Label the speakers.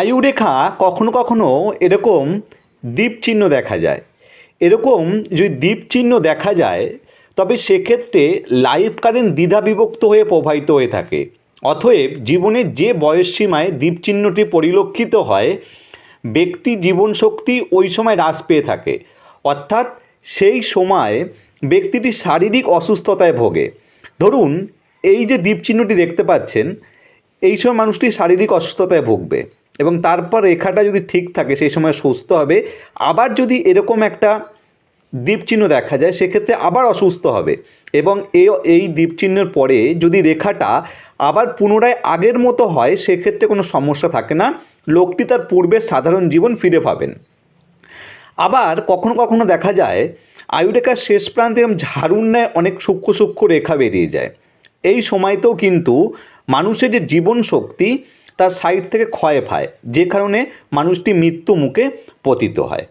Speaker 1: আয়ুরেখা কখনো কখনো এরকম দ্বীপ চিহ্ন দেখা যায়। এরকম যদি দ্বীপ চিহ্ন দেখা যায়, তবে সেক্ষেত্রে লাইফ কারেন্ট দ্বিধা বিভক্ত হয়ে প্রবাহিত হয়ে থাকে। অতএব জীবনের যে বয়স সীমায় দ্বীপ চিহ্নটি পরিলক্ষিত হয়, ব্যক্তি জীবন শক্তি ওই সময় হ্রাস পেয়ে থাকে। অর্থাৎ সেই সময় ব্যক্তিটি শারীরিক অসুস্থতায় ভোগে। ধরুন, এই যে দ্বীপ চিহ্নটি দেখতে পাচ্ছেন, এই সময় মানুষটি শারীরিক অসুস্থতায় ভুগবে। এবং তারপর রেখাটা যদি ঠিক থাকে, সেই সময় সুস্থ হবে। আবার যদি এরকম একটা দ্বীপচিহ্ন দেখা যায়, সেক্ষেত্রে আবার অসুস্থ হবে। এবং এই এই দ্বীপচিহ্নের পরে যদি রেখাটা আবার পুনরায় আগের মতো হয়, সেক্ষেত্রে কোনো সমস্যা থাকে না। লোকটি তার পূর্বের সাধারণ জীবন ফিরে পাবেন। আবার কখনো কখনো দেখা যায়, আয়ুরেখার শেষ প্রান্তে ঝাড়ুর ন্যায় অনেক সূক্ষ্ম সূক্ষ্ম রেখা বেরিয়ে যায়। এই সময়তেও কিন্তু মানুষের যে জীবন শক্তি তার সাইড থেকে ক্ষয় পায়। যে কারণে মানুষটি মৃত্যু মুখে পতিত হয়।